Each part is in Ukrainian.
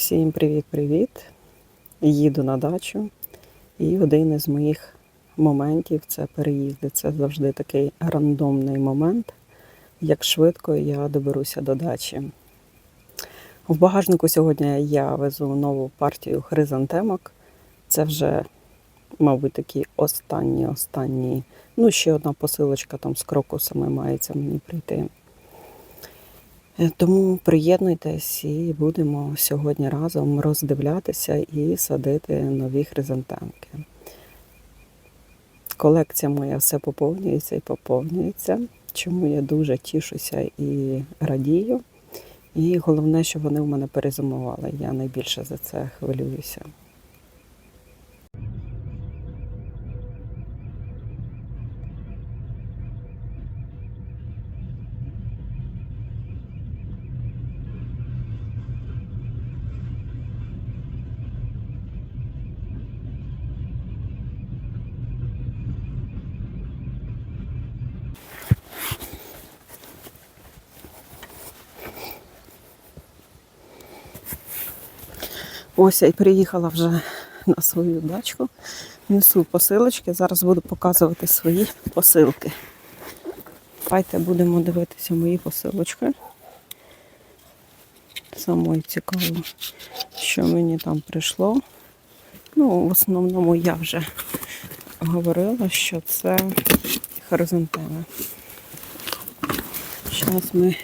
Всім привіт-привіт! Їду на дачу. І один із моїх моментів це переїзди. Це завжди такий рандомний момент, як швидко я доберуся до дачі. В багажнику сьогодні я везу нову партію хризантемок. Це вже, мабуть, такі останні, останні. Ну, ще одна посилочка там з крокусами мається мені прийти. Е, Тому приєднуйтесь і будемо сьогодні разом роздивлятися і садити нові хризантемки. Колекція моя все поповнюється і поповнюється, чому я дуже тішуся і радію. І головне, що вони в мене перезимували. Я найбільше за це хвилююся. Ось я і приїхала вже на свою дачку. Несу посилочки. Зараз буду показувати свої посилки. Давайте будемо дивитися мої посилочки. Самої цікаво, що мені там прийшло. Ну, в основному я вже говорила, що це хоризонтали. Зараз ми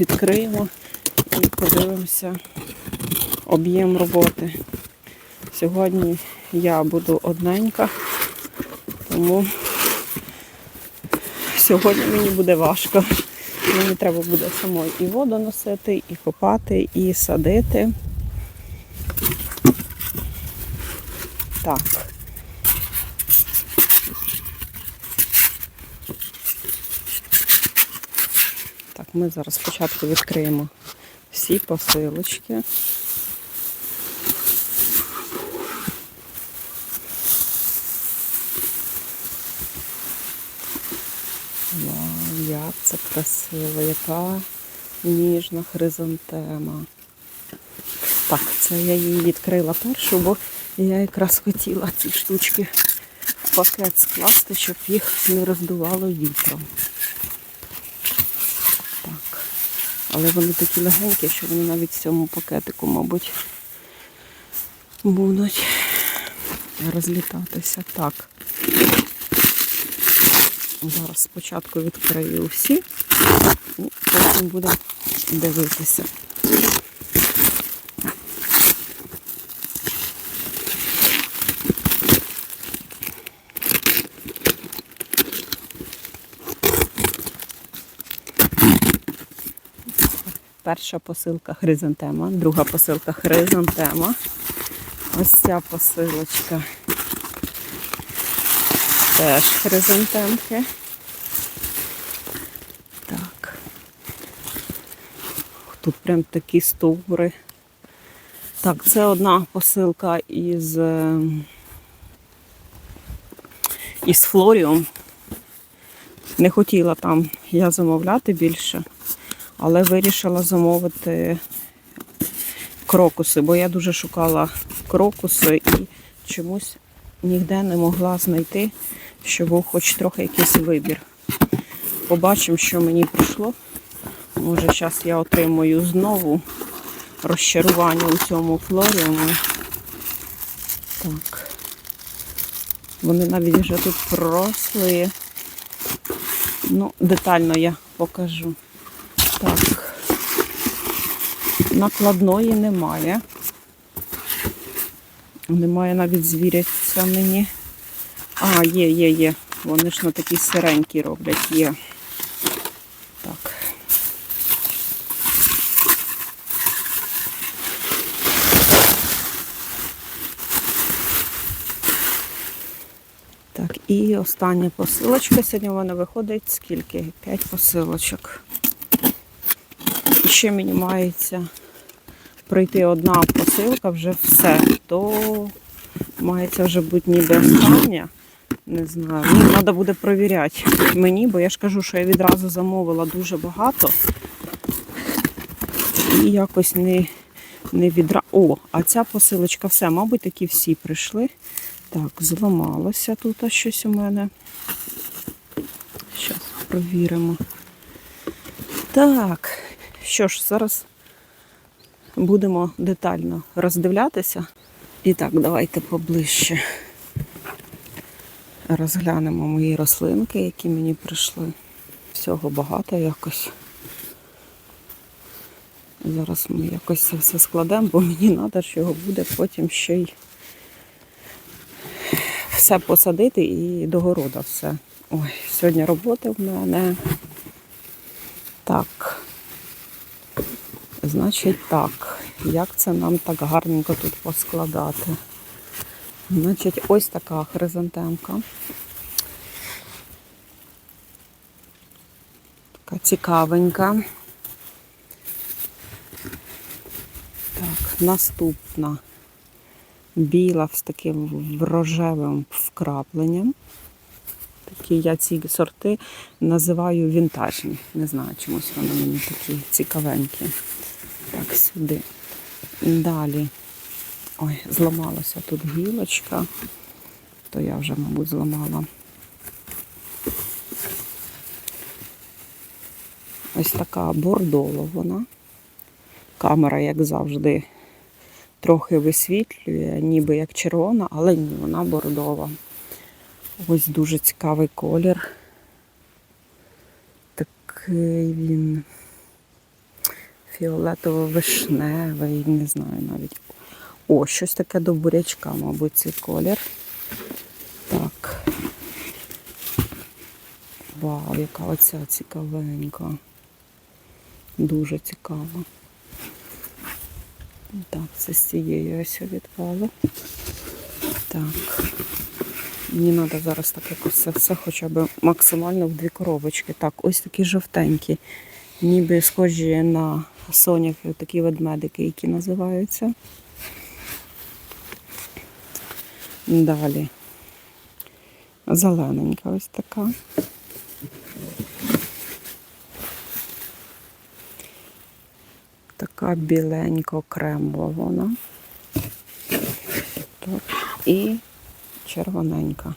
відкриємо і подивимося об'єм роботи. Сьогодні я буду одненька, тому сьогодні мені буде важко. Мені треба буде самой і воду носити, і копати, і садити. Так. Так, ми зараз спочатку відкриємо всі посилочки. Вау, красиво, яка ніжна хризантема. Так, це я її відкрила першу, бо я якраз хотіла ці штучки в пакет скласти, щоб їх не роздувало вітром. Так. Але вони такі легенькі, що вони навіть в цьому пакетику, мабуть, будуть розлітатися. Так. Зараз спочатку відкрию всі і потім будемо дивитися. Перша посилка хризантема, друга посилка хризантема. Ось ця посилочка теж хризантемки. Так. Тут прям такі стовбури. Так, це одна посилка із, е, із флоріум. Не хотіла там я замовляти більше, але вирішила замовити крокуси, бо я дуже шукала крокуси і чомусь ніде не могла знайти, щоб був хоч трохи якийсь вибір. Побачимо, що мені прийшло. Може, зараз я отримую знову розчарування у цьому флоріумі. Так. Вони навіть вже тут просли. Ну, детально я покажу. Так. Накладної немає. Немає навіть звіряться мені. А, є, є, є. Вони ж на такі сиренькі роблять, є. Так. Так, і остання посилочка. Сьогодні в мене виходить скільки? П'ять посилочок. І ще мені мається прийти одна посилка, вже все. То мається вже бути ніби остання. Не знаю. Ну, треба буде перевіряти мені, бо я ж кажу, що я відразу замовила дуже багато. І якось не не відра. О, а ця посилочка все, мабуть, такі всі прийшли. Так, зламалося тут щось у мене. Зараз провіримо. Так, що ж, зараз будемо детально роздивлятися. І так, давайте поближче розглянемо мої рослинки, які мені прийшли. Всього багато якось. Зараз ми якось це все складемо, бо мені треба, що його буде потім ще й все посадити і до города все. Ой, сьогодні роботи в мене. Так. Значить так, як це нам так гарненько тут поскладати? Значить, ось така хризантемка. Така цікавенька. Так, наступна. Біла з таким рожевим вкрапленням. Такі я ці сорти називаю вінтажні. Не знаю, чомусь вони мені такі цікавенькі. Так, сюди. Далі. Ой, зламалася тут гілочка. То я вже, мабуть, зламала. Ось така бордова вона. Камера, як завжди, трохи висвітлює, ніби як червона, але ні, вона бордова. Ось дуже цікавий колір. Такий він фіолетово-вишневий, не знаю навіть. О, щось таке до бурячка, мабуть, цей колір. Так. Вау, яка оця цікавенька. Дуже цікава. Так, це з цієї ось відпало. Так. Мені треба зараз так якось це все хоча б максимально в дві коробочки. Так, ось такі жовтенькі, ніби схожі на соняхи, такі ведмедики, які називаються. Далі. Зелененька ось така. Така біленько-кремова вона. Тут. І червоненька.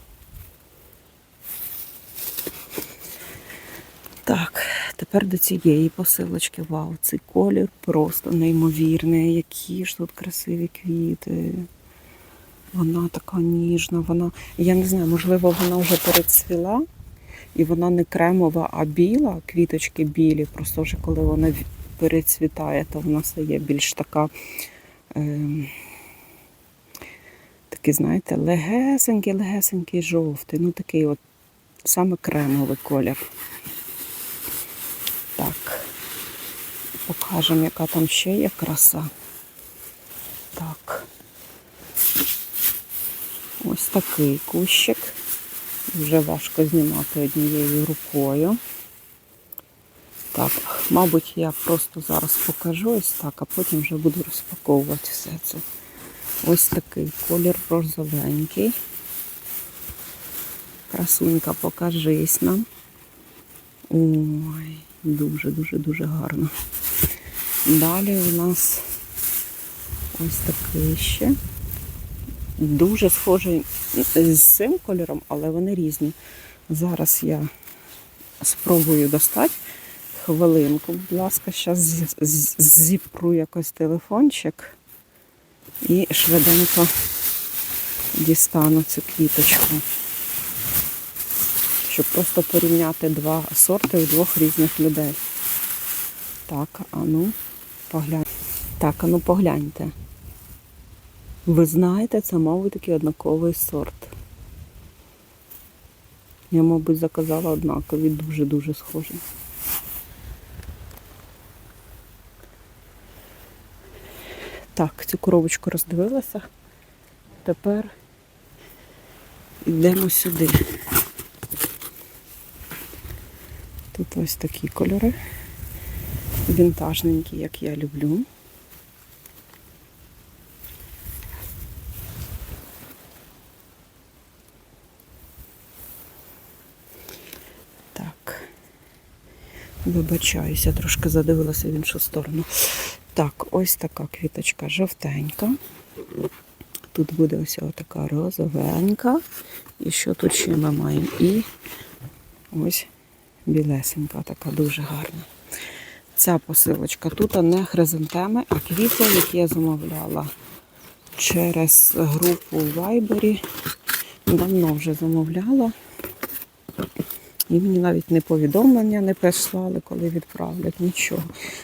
Так, тепер до цієї посилочки. Вау, цей колір просто неймовірний. Які ж тут красиві квіти. Вона така ніжна, вона, я не знаю, можливо, вона вже перецвіла, і вона не кремова, а біла, квіточки білі. Просто вже коли вона перецвітає, то вона стає більш така, е, такий, знаєте, легесенький, легесенький жовтий. Ну такий от саме кремовий колір. Так, покажемо, яка там ще є краса. Так. Ось такий кущик. Вже важко знімати однією рукою. Так, мабуть, я просто зараз покажу ось так, а потім вже буду розпаковувати все це. Ось такий колір розовенький. Красунька, покажись нам. Ой, дуже-дуже-дуже гарно. Далі у нас ось такий ще дуже схожий з цим кольором, але вони різні. Зараз я спробую достати хвилинку, будь ласка, зараз зіпру якось телефончик і швиденько дістану цю квіточку. Щоб просто порівняти два сорти у двох різних людей. Так, а ну, погляньте. Так, а ну погляньте. Ви знаєте, це, мабуть, такий однаковий сорт. Я, мабуть, заказала однакові, дуже-дуже схожі. Так, цю коробочку роздивилася. Тепер йдемо сюди. Тут ось такі кольори. Вінтажненькі, як я люблю. Так. Вибачаюся, трошки задивилася в іншу сторону. Так, ось така квіточка жовтенька. Тут буде ось така розовенька. І що тут ще ми маємо? І ось білесенька, така дуже гарна. Ця посилочка. Тут не хризантеми, а квіти, які я замовляла через групу Вайбері. Давно вже замовляла. І мені навіть не повідомлення не прислали, коли відправлять, нічого.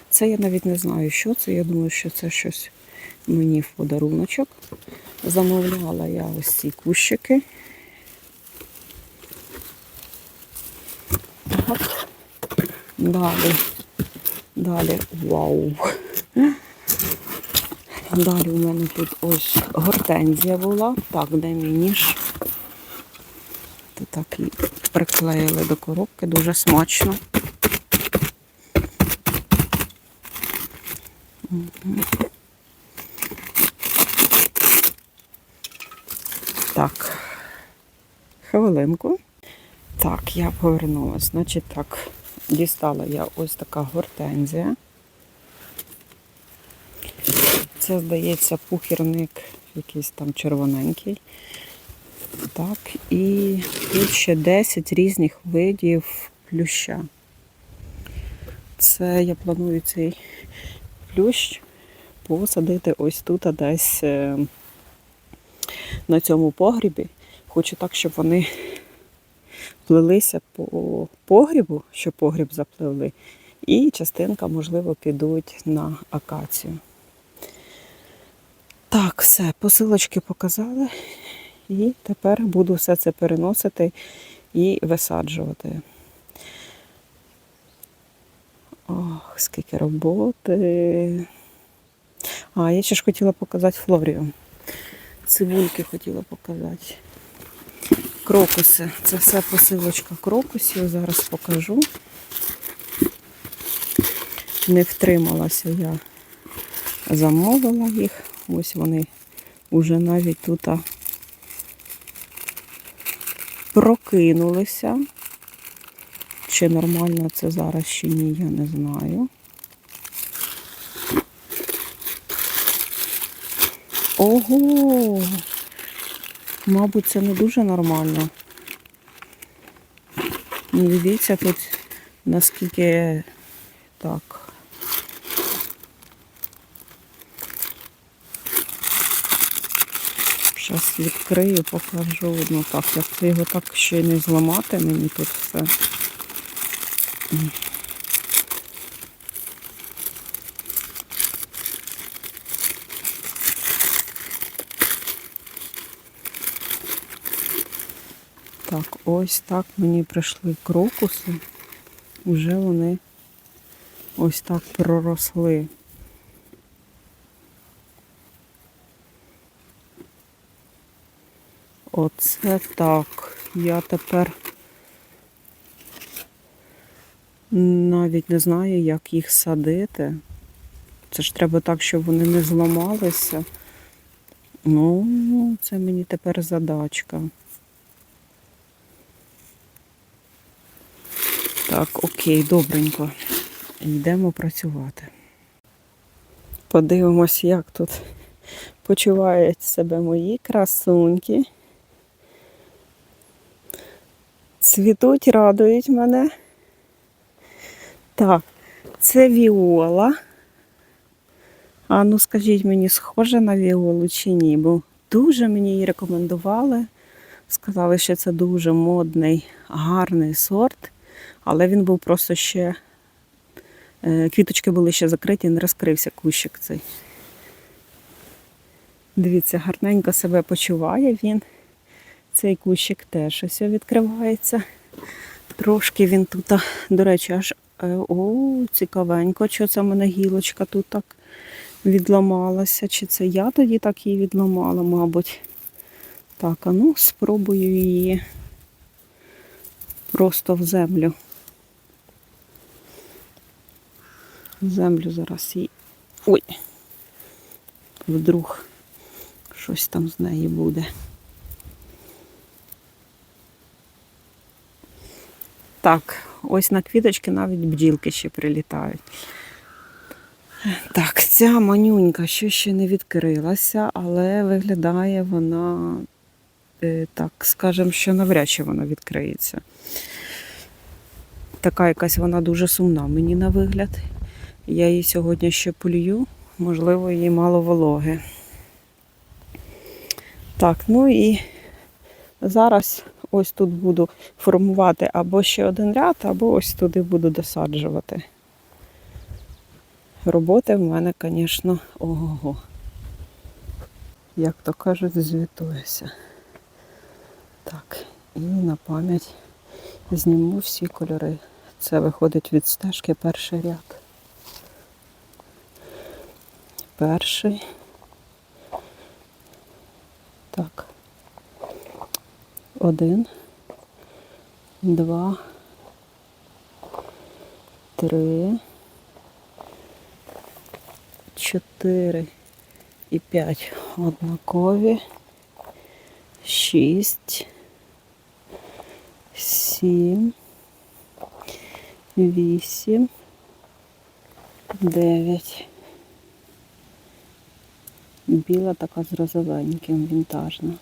Це я навіть не знаю, що це. Я думаю, що це щось мені в подаруночок. Замовляла я ось ці кущики. Так. Далі. Далі. Вау. Далі у мене тут ось гортензія була. Так, де мій ніж? Тут так приклеїли до коробки, дуже смачно. Так, хвилинку. Так, я повернулася. Значить так, дістала я ось така гортензія. Це, здається, пухірник якийсь там червоненький. Так, і тут ще 10 різних видів плюща. Це я планую цей плющ посадити ось тут, а десь е, на цьому погрібі. Хочу так, щоб вони плелися по погрібу, щоб погріб запливли, і частинка, можливо, підуть на акацію. Так, все, посилочки показали. І тепер буду все це переносити і висаджувати. Ох, скільки роботи. А, я ще ж хотіла показати флорію. Цибульки хотіла показати. Крокуси. Це все посилочка крокусів. Зараз покажу. Не втрималася я. Замовила їх. Ось вони вже навіть тут прокинулися. Чи нормально це зараз, чи ні, я не знаю. Ого! Мабуть, це не дуже нормально. Ну, Дивіться тут, наскільки так. Зараз відкрию, покажу. Ну так, як це його так ще й не зламати, мені тут все. Так, ось так мені прийшли крокуси. Вже вони ось так проросли. Оце так. Я тепер навіть не знаю, як їх садити. Це ж треба так, щоб вони не зламалися. Ну, це мені тепер задачка. Так, окей, добренько. Йдемо працювати. Подивимось, як тут почувають себе мої красуньки. Цвітуть, радують мене. Так, це віола. А ну скажіть мені, схоже на віолу чи ні? Бо дуже мені її рекомендували. Сказали, що це дуже модний, гарний сорт, але він був просто ще. е, Квіточки були ще закриті, не розкрився кущик цей. Дивіться, гарненько себе почуває він. Цей кущик теж ось відкривається. Трошки він тут, до речі, аж е, о, цікавенько, що це мене гілочка тут так відламалася. Чи це я тоді так її відламала, мабуть. Так, а ну спробую її просто в землю. В землю зараз її. Ой! Вдруг щось там з неї буде. Так, ось на квіточки навіть бджілки ще прилітають. Так, ця манюнька що ще не відкрилася, але виглядає вона, е, так скажемо, що навряд чи вона відкриється. Така якась вона дуже сумна мені на вигляд. Я її сьогодні ще полюю, можливо, їй мало вологи. Так, ну і зараз ось тут буду формувати або ще один ряд, або ось туди буду досаджувати. Роботи в мене, звісно, ого-го. Як то кажуть, звітуюся. Так, і на пам'ять зніму всі кольори. Це виходить від стежки перший ряд. Перший. Так. Один. Два. Три. Чотири і п'ять однакові. Шість. Сім. Вісім. Дев'ять. Біла така з розовеньким, вінтажна.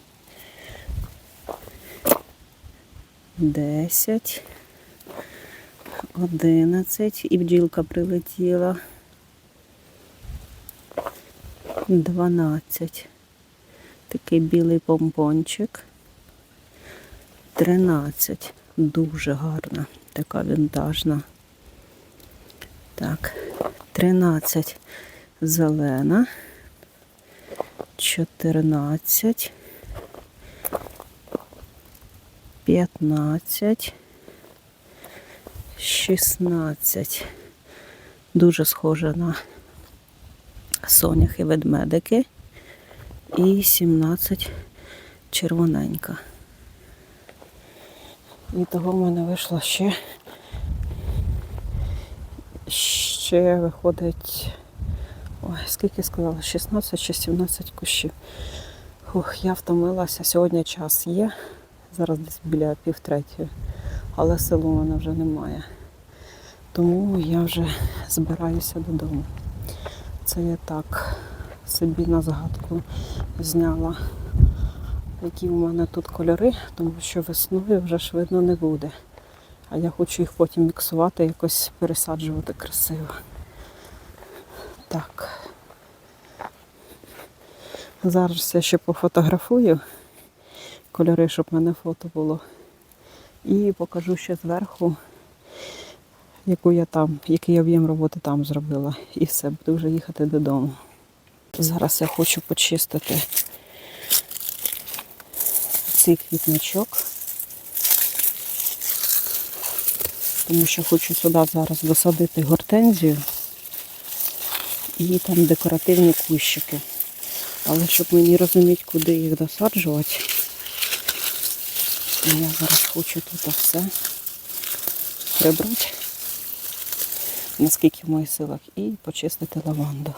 Десять. Одинадцять. І бджілка прилетіла. Дванадцять. Такий білий помпончик. Тринадцять. Дуже гарна. Така вінтажна. Так. Тринадцять. Зелена. 14, 15, 16. Дуже схоже на соняхи ведмедики. І 17 червоненька. І того в мене вийшло ще. Ще виходить Ой, скільки сказала? 16 чи 17 кущів. Ух, я втомилася. Сьогодні час є. Зараз десь біля півтретьої, але селу в мене вже немає. Тому я вже збираюся додому. Це я так собі на згадку зняла, які в мене тут кольори, тому що весною вже ж видно не буде. А я хочу їх потім міксувати, якось пересаджувати красиво. Так. Зараз я ще пофотографую кольори, щоб в мене фото було. І покажу ще зверху, яку я там, який об'єм роботи там зробила. І все, буду вже їхати додому. Зараз я хочу почистити цей квітничок, тому що хочу сюди зараз досадити гортензію і там декоративні кущики. Але щоб мені розуміти, куди їх досаджувати, я зараз хочу тут все прибрати, наскільки в моїх силах, і почистити лаванду.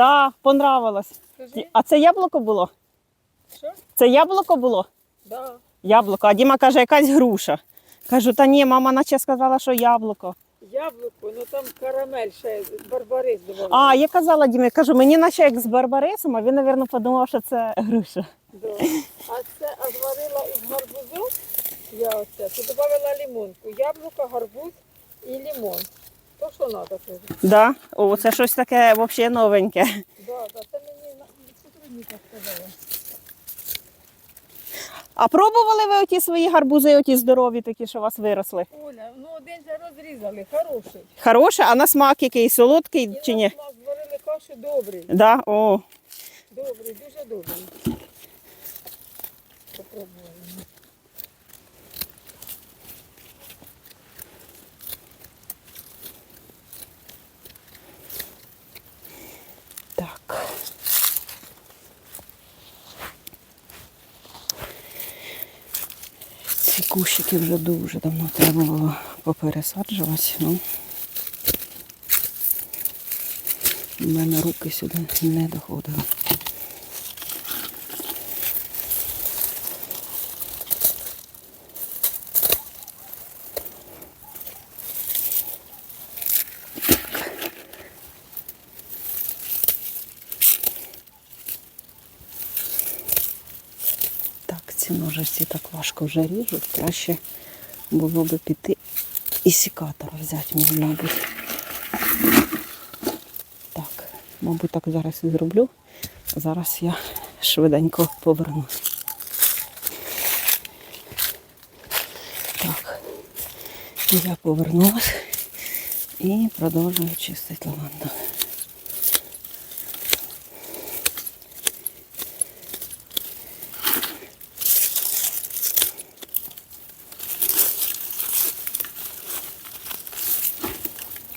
Да, понравилось. Скажи, А це яблуко було? що? Це яблуко було? Да. Яблуко. А Діма каже, якась груша. Кажу, та ні, мама наче сказала, що яблуко. Яблуко, ну там карамель ще, барбарис давав. А, я казала Дімі, кажу, мені наче як з барбарисом, а він, мабуть, подумав, що це груша. Да. А це а зварила із гарбузу, я оце, то додавала лимонку. Яблуко, гарбуз і лимон. То що треба. Да? О, це щось таке взагалі новеньке. Да, да, це мені на- сотрудника сказала. А пробували ви оті свої гарбузи, оті здорові, такі, що у вас виросли? Оля, ну один же розрізали, хороший. Хороше, а на смак який солодкий І чи ні? смак зварили кашу добрий. Да? О, Добрий, дуже добрий. Попробуємо. Так. Ці кущики вже дуже давно треба було попересаджувати. Ну, у мене руки сюди не доходили. Так, ножиці так важко вже ріжуть. Краще було би піти і сікатора взяти мені, мабуть. Так, мабуть, так зараз і зроблю. Зараз я швиденько повернусь. Так, я повернулась і продовжую чистити лаванду.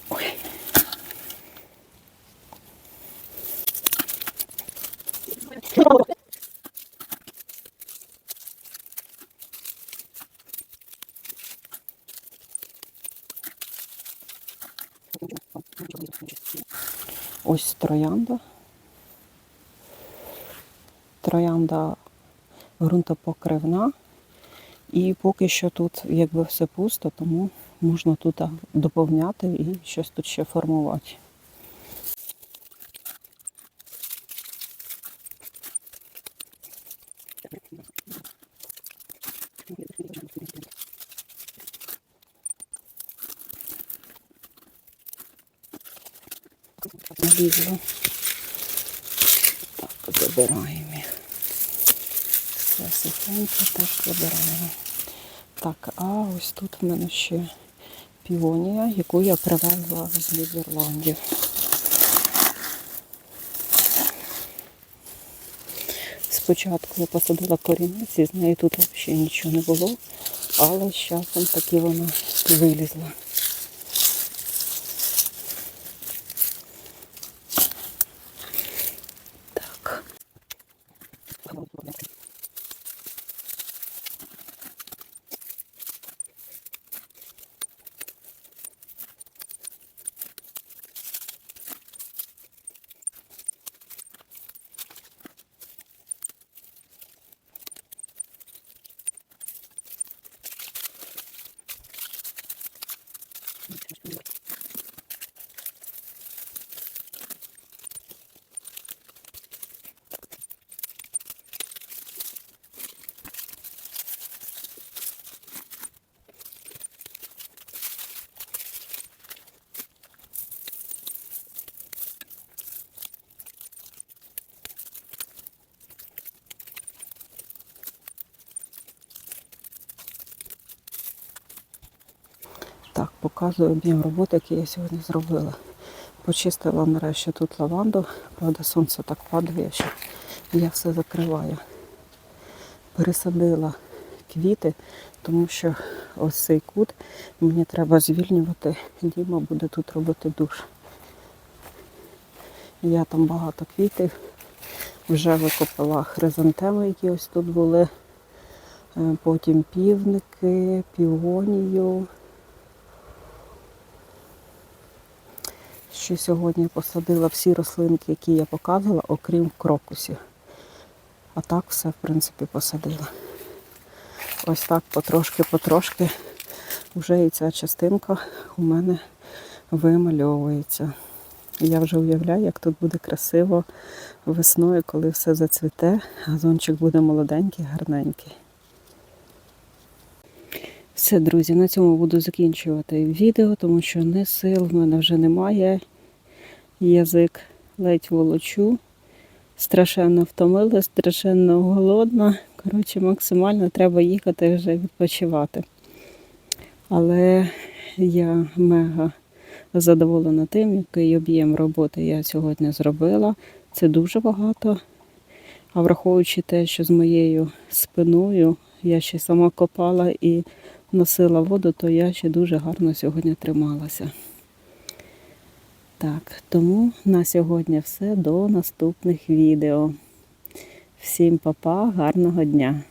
Ой. Ось троянда. Троянда ґрунтопокривна. І поки що тут якби все пусто, тому можна тут доповняти і щось тут ще формувати. Налізло. Так, забираємо. Все сухенько так забираємо. Так, а ось тут в мене ще піонія, яку я привезла з Нідерландів. Спочатку я посадила корінець, і з неї тут взагалі нічого не було, але з часом таки вона вилізла. Так. Так, показую об'єм роботи, який я сьогодні зробила. Почистила нарешті тут лаванду. Правда, сонце так падає, що я все закриваю. Пересадила квіти, тому що ось цей кут мені треба звільнювати. Діма буде тут робити душ. Я там багато квітів. Вже викопала хризантеми, які ось тут були. Е, Потім півники, піонію. Ще сьогодні посадила всі рослинки, які я показувала, окрім крокусів. А так все, в принципі, посадила. Ось так потрошки-потрошки вже і ця частинка у мене вимальовується. Я вже уявляю, як тут буде красиво весною, коли все зацвіте, газончик буде молоденький, гарненький. Все, друзі, на цьому буду закінчувати відео, тому що не сил в мене вже немає. Язик ледь волочу. Страшенно втомила, страшенно голодна. Коротше, максимально треба їхати вже відпочивати. Але я мега задоволена тим, який об'єм роботи я сьогодні зробила. Це дуже багато. А враховуючи те, що з моєю спиною я ще сама копала і носила воду, то я ще дуже гарно сьогодні трималася. Так, тому на сьогодні все. До наступних відео. Всім па-па, гарного дня!